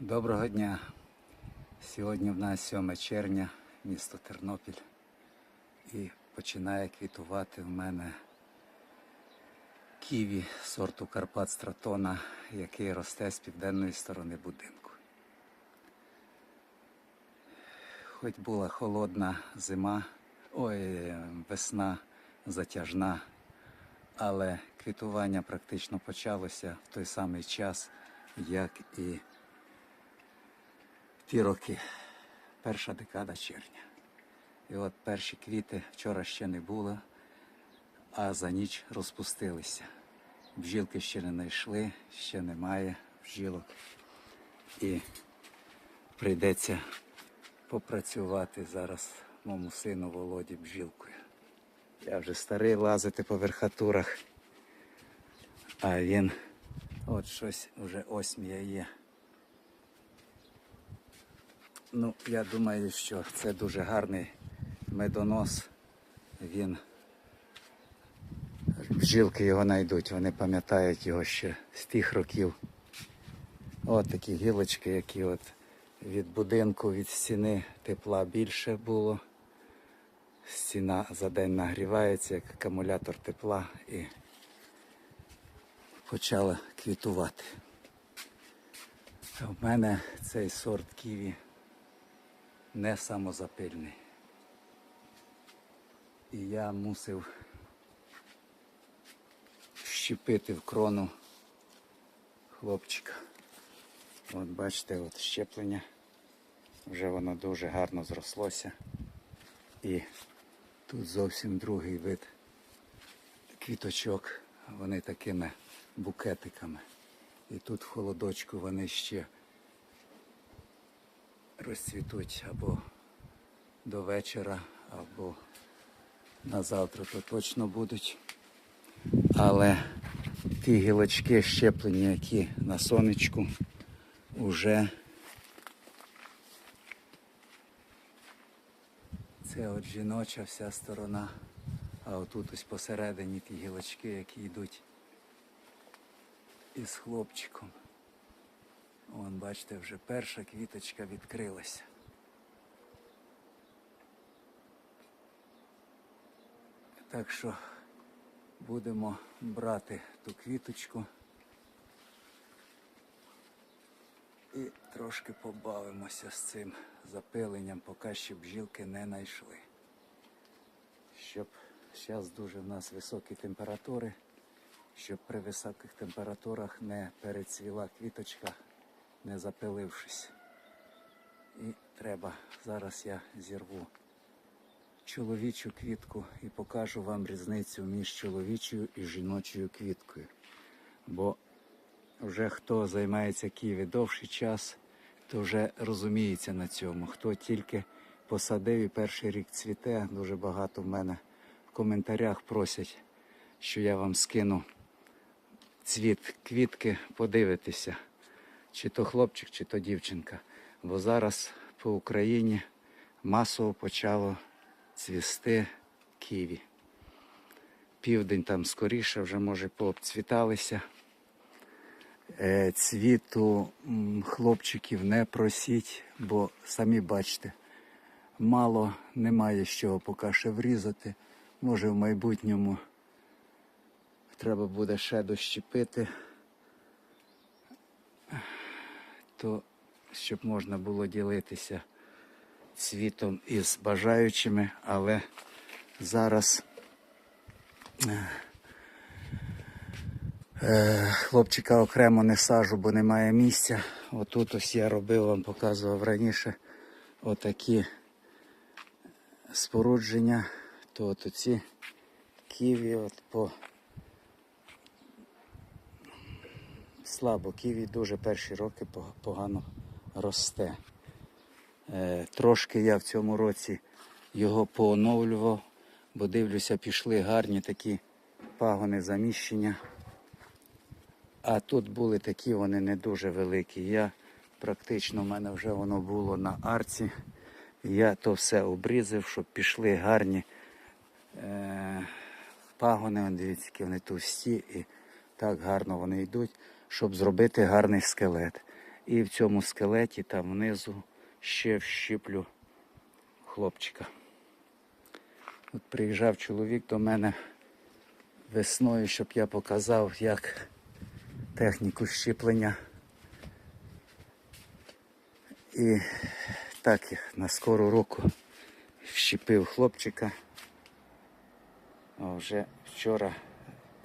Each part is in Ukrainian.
Доброго дня. Сьогодні в нас 7 червня, місто Тернопіль. І починає квітувати в мене ківі сорту Карпат Стратона, який росте з південної сторони будинку. Хоч була холодна зима, ой, весна затяжна, але квітування практично почалося в той самий час, як і ті роки, перша декада червня. І от перші квіти вчора ще не було, а за ніч розпустилися. Бджілки ще не знайшли, ще немає бджілок. І прийдеться попрацювати зараз моєму сину Володі бджілкою. Я вже старий лазити по верхатурах, а він от щось вже осмія є. Ну, я думаю, що це дуже гарний медонос. Він бджілки його знайдуть, вони пам'ятають його ще з тих років. От такі гілочки, які от від будинку, від стіни тепла більше було. Стіна за день нагрівається, як акумулятор тепла і почала квітувати. У мене цей сорт ківі не самозапильний. І я мусив щепити в крону хлопчика. От бачите, от щеплення. Вже воно дуже гарно зрослося. І тут зовсім другий вид квіточок. Вони такими букетиками. І тут в холодочку вони ще розцвітуть або до вечора, або на завтра то точно будуть. Але ті гілочки щеплення, які на сонечку, уже це от жіноча вся сторона, а отут ось посередині ті гілочки, які йдуть із хлопчиком. Вон, бачите, вже перша квіточка відкрилася. Так що будемо брати ту квіточку і трошки побавимося з цим запиленням, поки ще бджілки не знайшли. Щоб зараз дуже в нас високі температури, щоб при високих температурах не перецвіла квіточка, не запилившись. І треба, зараз я зірву чоловічу квітку і покажу вам різницю між чоловічою і жіночою квіткою. Бо вже хто займається Києві довший час, то вже розуміється на цьому. Хто тільки посадив і перший рік цвіте, дуже багато в мене в коментарях просять, що я вам скину цвіт квітки, подивитися, чи то хлопчик, чи то дівчинка. Бо зараз по Україні масово почало цвісти ківі. Південь там скоріше вже може пообцвіталися. Е, Цвіту хлопчиків не просіть, бо самі бачите, мало немає з чого поки ще врізати. Може в майбутньому треба буде ще дощепити, то щоб можна було ділитися світом із бажаючими, але зараз е, хлопчика окремо не сажу, бо немає місця. Отут ось я робив, вам показував раніше отакі спорудження, то от оці ківі от по слабо ківі дуже перші роки погано росте. Е, Трошки я в цьому році його пооновлював, бо дивлюся, пішли гарні такі пагони заміщення. А тут були такі, вони не дуже великі. Я практично в мене вже воно було на арці. Я то все обрізав, щоб пішли гарні е, пагони. Дивіться, які вони товсті і так гарно вони йдуть, щоб зробити гарний скелет. І в цьому скелеті там внизу ще вщиплю хлопчика. От приїжджав чоловік до мене весною, щоб я показав, як техніку щеплення. І так на скору руку щепив хлопчика. А вже вчора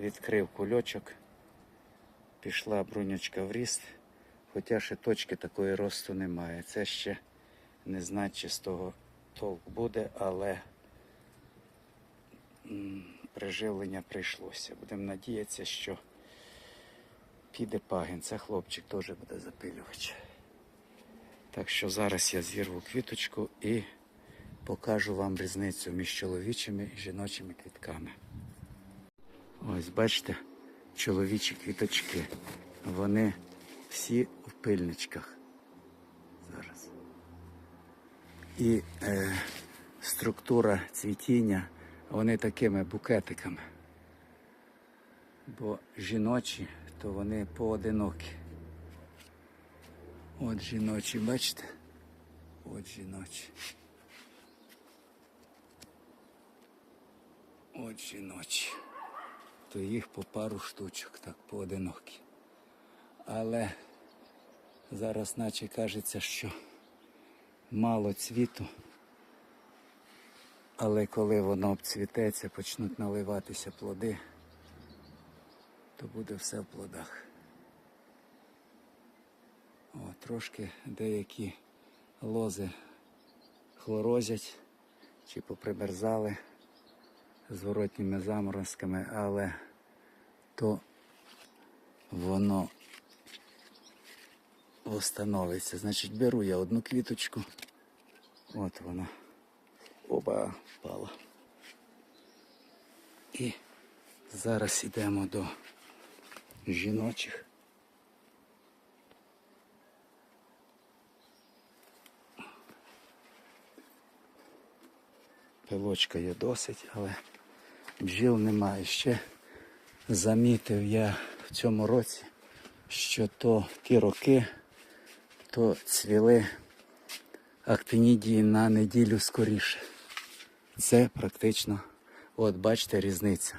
відкрив кульочок, пішла брунячка в ріст, хоча ще точки такої росту немає. Це ще не знаю, чи з того толк буде, але приживлення прийшлося. Будемо надіятися, що піде пагін. Це хлопчик теж буде запилювач. Так що зараз я зірву квіточку і покажу вам різницю між чоловічими і жіночими квітками. Ось бачите, чоловічі квіточки. Вони всі в пильничках. Зараз. І е, структура цвітіння, вони такими букетиками. Бо жіночі, то вони поодинокі. От жіночі, бачите? От жіночі. От жіночі. То їх по пару штучок, так поодинокі. Але зараз наче кажеться, що мало цвіту. Але коли воно обцвітеться, почнуть наливатися плоди, то буде все в плодах. О, трошки деякі лози хлорозять чи попримерзали зворотніми заморозками, але то воно встановиться. Значить, беру я одну квіточку. От вона. Оба впала. І зараз йдемо до жіночих. Пилочка є досить, але бджіл немає. Ще замітив я в цьому році, що то ті роки, то цвіли актинідії на неділю скоріше. Це практично, от бачите, різниця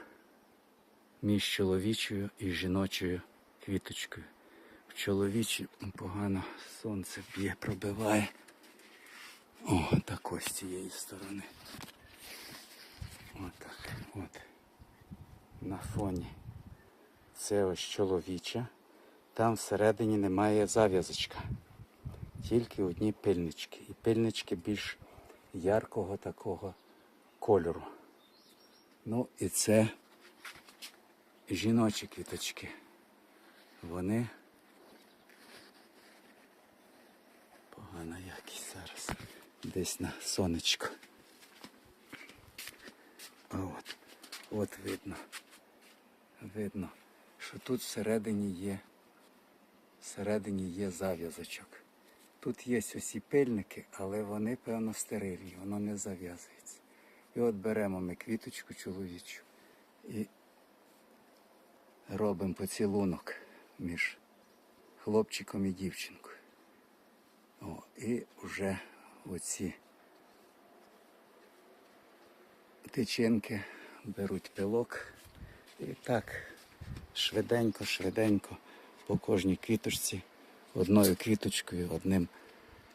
між чоловічою і жіночою квіточкою. В чоловічій погано сонце б'є, пробиває. О, так ось з цієї сторони. От. На фоні. Це ось чоловіча. Там всередині немає зав'язочка. Тільки одні пильнички. І пильнички більш яркого такого кольору. Ну і це жіночі квіточки. Вони погана якість зараз. Десь на сонечко. А от, от видно. Видно, що тут всередині є, всередині є зав'язочок. Тут є усі пильники, але вони, певно, стерильні, воно не зав'язується. І от беремо ми квіточку чоловічу і робимо поцілунок між хлопчиком і дівчинкою. О, і вже оці тичинки беруть пилок і так швиденько, швиденько по кожній квіточці, одною квіточкою, одним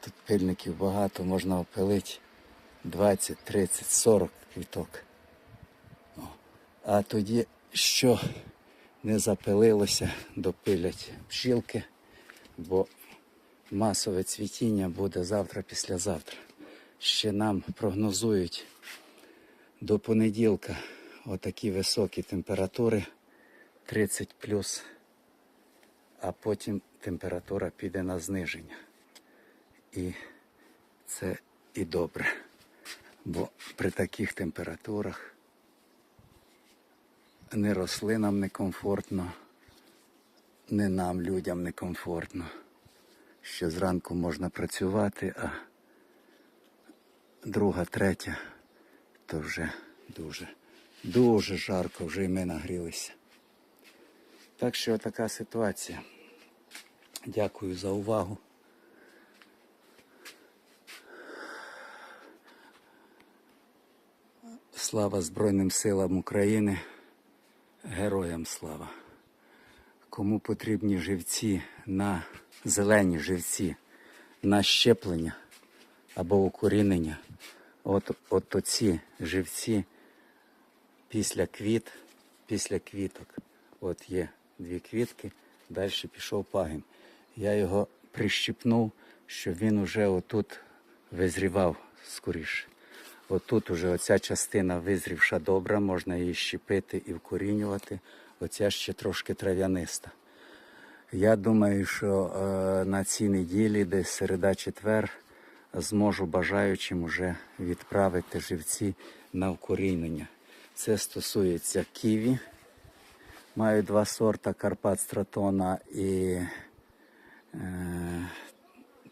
тут пильників багато, можна опилити 20, 30, 40 квіток. О. А тоді, що не запилилося, допилять бджілки, бо масове цвітіння буде завтра, післязавтра. Ще нам прогнозують до понеділка отакі високі температури 30 плюс, а потім температура піде на зниження. І це і добре. Бо при таких температурах не рослинам некомфортно, не нам, людям некомфортно. Ще зранку можна працювати, а друга, третя, то вже дуже, дуже жарко, вже і ми нагрілися. Так що така ситуація. Дякую за увагу. Слава Збройним силам України, героям слава. Кому потрібні живці на зелені живці на щеплення або укорінення, от, от оці живці після квіт, після квіток. От є дві квітки, далі пішов пагін. Я його прищипнув, щоб він уже отут визрівав скоріше. Отут уже оця частина визрівша добра, можна її щепити і вкорінювати. Оця ще трошки трав'яниста. Я думаю, що е, на цій неділі, десь середа-четвер, зможу бажаючим уже відправити живці на вкорінення. Це стосується ківі. Маю два сорта Карпат Стратона і е,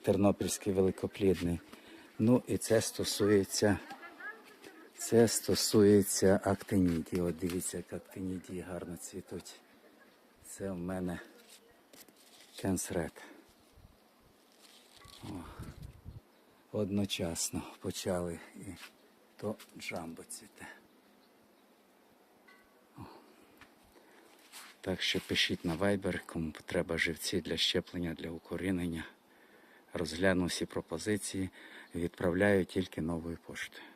Тернопільський великоплідний. Ну і це стосується, це стосується актинідії. От дивіться, як актинідії гарно цвітуть. Це в мене кенсред. Одночасно почали і то джамбо цвіте. Так що пишіть на Viber, кому треба живці для щеплення, для укорінення. Розгляну всі пропозиції, відправляю тільки новою поштою.